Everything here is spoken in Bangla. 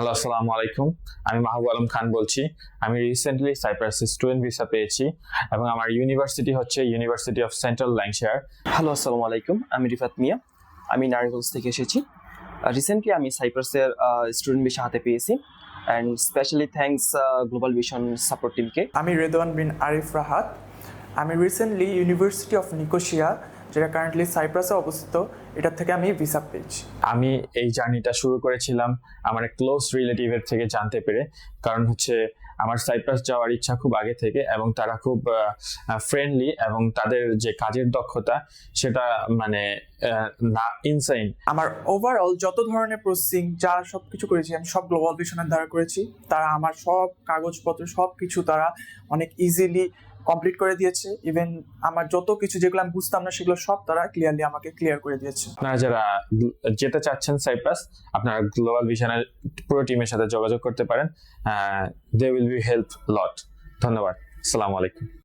হ্যালো আসসালামু আলাইকুম। আমি মাহবুব আলম খান বলছি। আমি রিসেন্টলি সাইপ্রাসে স্টুডেন্ট ভিসা পেয়েছি এবং আমার ইউনিভার্সিটি হচ্ছে university of central Lancashire hello আসসালামু আলাইকুম। আমি রিফাত মিয়া। আমি নারায়ণগঞ্জ থেকে এসেছি। রিসেন্টলি আমি সাইপ্রাসের স্টুডেন্ট ভিসা হাতে পেয়েছি and specially thanks global vision support টিমকে আমি রেদওয়ান বিন আরিফ রাহাত। আমি রিসেন্টলি ইউনিভার্সিটি অফ নিকোশিয়া যেটা কারেন্টলি সাইপ্রাসে অবস্থিত এটার থেকে আমি ভিসা পেয়েছি। আমি এই জার্নিটা শুরু করেছিলাম আমার এক ক্লোজ রিলেটিভের থেকে জানতে পেরে। কারণ হচ্ছে আমার সাইপ্রাস যাওয়ার ইচ্ছা খুব আগে থেকে এবং তারা খুব ফ্রেন্ডলি এবং তাদের যে কাজের দক্ষতা সেটা মানে না ইনসাইন আমার ওভারঅল যত ধরনের প্রসেসিং যা সব কিছু করেছি আমি সব গ্লোবাল ভিশনের দ্বারা করেছি। তারা আমার সব কাগজপত্র সব কিছু তারা অনেক ইজিলি কমপ্লিট করে দিয়েছে। ইভেন আমার যত কিছু যেগুলো আমি বুঝতাম না, সেগুলো সব তারা ক্লিয়ারলি আমাকে ক্লিয়ার করে দিয়েছে। আপনারা যারা যেতে চাচ্ছেন সাইপ্রাস আপনারা গ্লোবাল ভিশনের পুরো টিমের সাথে যোগাযোগ করতে পারেন। They will be help lot ধন্যবাদ। আসসালামু আলাইকুম